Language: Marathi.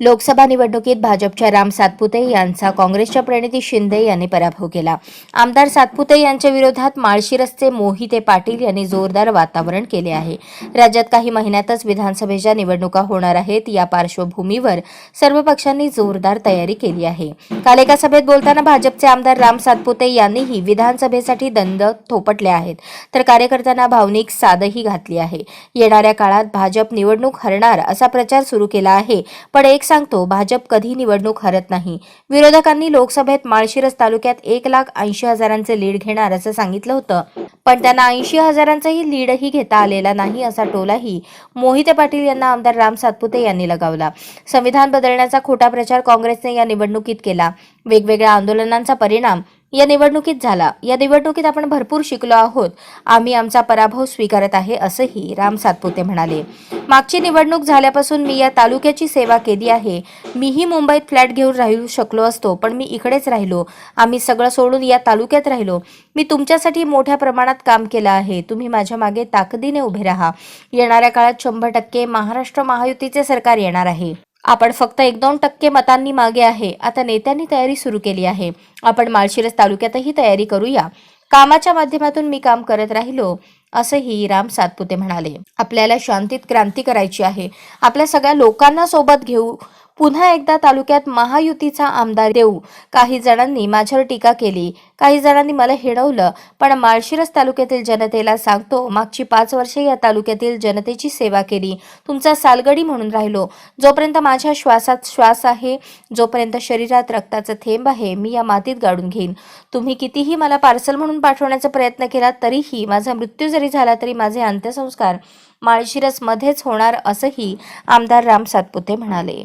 लोकसभा निवडणुकीत भाजपच्या राम सातपुते यांचा काँग्रेसच्या प्रणिती शिंदे यांनी पराभव केला. आमदार सातपुते यांच्या विरोधात माळशिरसचे मोहिते पाटील यांनी जोरदार वातावरण केले आहे. राज्यात काही महिन्यातच विधानसभेच्या निवडणुका होणार आहेत. या पार्श्वभूमीवर सर्व पक्षांनी जोरदार तयारी केली आहे. काल एका सभेत बोलताना भाजपचे आमदार राम सातपुते यांनीही विधानसभेसाठी दंड थोपटले आहेत तर कार्यकर्त्यांना भावनिक साधही घातली आहे. येणाऱ्या काळात भाजप निवडणूक हरणार असा प्रचार सुरू केला आहे पण एक सांगतो भाजप कधी निवडणूक हरत नाही. विरोधकांनी लोकसभेत माळशिरस तालुक्यात एक लाख ऐंशी हजारांचे लीड घेणार असं सांगितलं होतं. पण त्यांना ऐंशी हजारांचाही लीडही घेता आलेला नाही असा टोलाही मोहिते पाटील यांना आमदार राम सातपुते यांनी लगावला. संविधान बदलण्याचा खोटा प्रचार काँग्रेसने या निवडणुकीत केला. वेगवेगळ्या आंदोलनांचा परिणाम या निवडणुकीत झाला. या निवडणुकीत आपण भरपूर शिकलो आहोत. आम्ही आमचा पराभव स्वीकारत आहे असंही राम सातपुते म्हणाले. मागची निवडणूक झाल्यापासून मी या तालुक्याची सेवा केली आहे. मीही मुंबईत फ्लॅट घेऊन राहू शकलो असतो पण मी इकडेच राहिलो. आम्ही सगळं सोडून या तालुक्यात राहिलो. मी तुमच्यासाठी मोठ्या प्रमाणात काम केलं आहे. तुम्ही माझ्या मागे ताकदीने उभे राहा. येणाऱ्या काळात शंभर टक्के महाराष्ट्र महायुतीचे सरकार येणार आहे. आपण फक्त एक दोन टक्के मतांनी मागे आहे. आता नेत्यांनी तयारी सुरू केली आहे. आपण माळशिरस तालुक्यातही तयारी करूया. कामाच्या माध्यमातून मी काम करत राहिलो असंही राम सातपुते म्हणाले. आपल्याला शांतीत क्रांती करायची आहे. आपल्या सगळ्या लोकांना सोबत घेऊ पुन्हा एकदा तालुक्यात महायुतीचा आमदार देऊ. काही जणांनी माझ्यावर टीका केली. काही जणांनी मला हिडवलं. पण माळशिरस तालुक्यातील जनतेला सांगतो मागची पाच वर्षे या तालुक्यातील जनतेची सेवा केली. तुमचा सालगडी म्हणून राहिलो. जोपर्यंत माझ्या श्वासात श्वास आहे जोपर्यंत शरीरात रक्ताचा थेंब आहे मी या मातीत गाडून घेईन. तुम्ही कितीही मला पार्सल म्हणून पाठवण्याचा प्रयत्न केला तरीही माझा मृत्यू जरी झाला तरी माझे अंत्यसंस्कार माळशिरसमध्येच होणार असंही आमदार राम सातपुते म्हणाले.